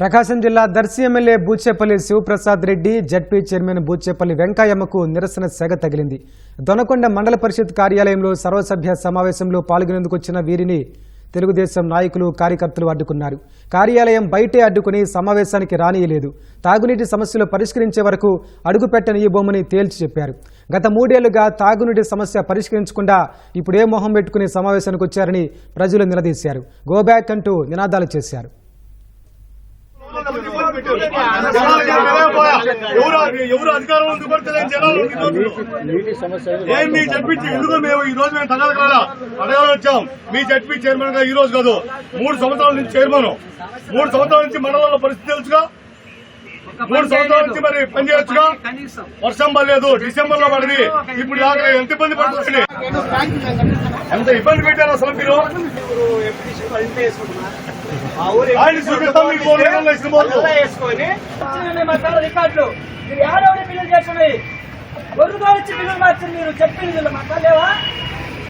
ప్రకాశం జిల్లా Darsi MLA Buchepalli Sivaprasad Reddy ZP chairman Buchepalli వెంకయ్యమ్మకు నిరసన సెగ తగిలింది. దొనకొండ మండల పరిషత్ కార్యాలయంలో సర్వసభ్య సమావేశంలో పాల్గొనేందుకు వచ్చిన వీరిని తెలుగుదేశం నాయకులు కార్యకర్తలు అడ్డుకున్నారు. కార్యాలయం బయటే అడ్డుకుని సమావేశానికి రానియలేదు. తాగునీటి సమస్యలు పరిష్కరించే వరకు అడుగుపెట్టని ఈ బొమ్మని తేల్చి చెప్పారు. గత మూడేళ్ళుగా తాగునీటి సమస్య పరిష్కరించకుండా ఇప్పుడే మొహం పెట్టుకుని సమావేశానికి వచ్చారని ప్రజలు నిలదీశారు. గోబ్యాక్ అంటూ నినాదాలు చేశారు. ఎవరు ఎవరు అధికారం ఉంది జనాలు ఏం మీ చెప్పించి ఎందుకు మేము ఈ రోజు మేము తగలక రాలా అడగాలని వచ్చాం మీ జడ్పీ చైర్మన్గా ఈ రోజు కాదు మూడు సంవత్సరాల నుంచి చైర్మన్ మూడు సంవత్సరాల నుంచి మండలంలో పరిస్థితి తెలుసుగా మూడు సంవత్సరాల నుంచి మరి పనిచేయొచ్చుగా వర్షం పడలేదు డిసెంబర్లో పడింది ఇప్పుడు ఎంత ఇబ్బంది పడుతుంది ఎంత ఇబ్బంది పెట్టారు అసలు మీరు ఆయన చూపిస్తాం మీకు మూడు నెలల్లో రికార్డులు. మీరు ఎవరెవరి బిల్లులు చేస్తున్నాయి వచ్చి బిల్లులు మార్చింది మీరు. మా లేవా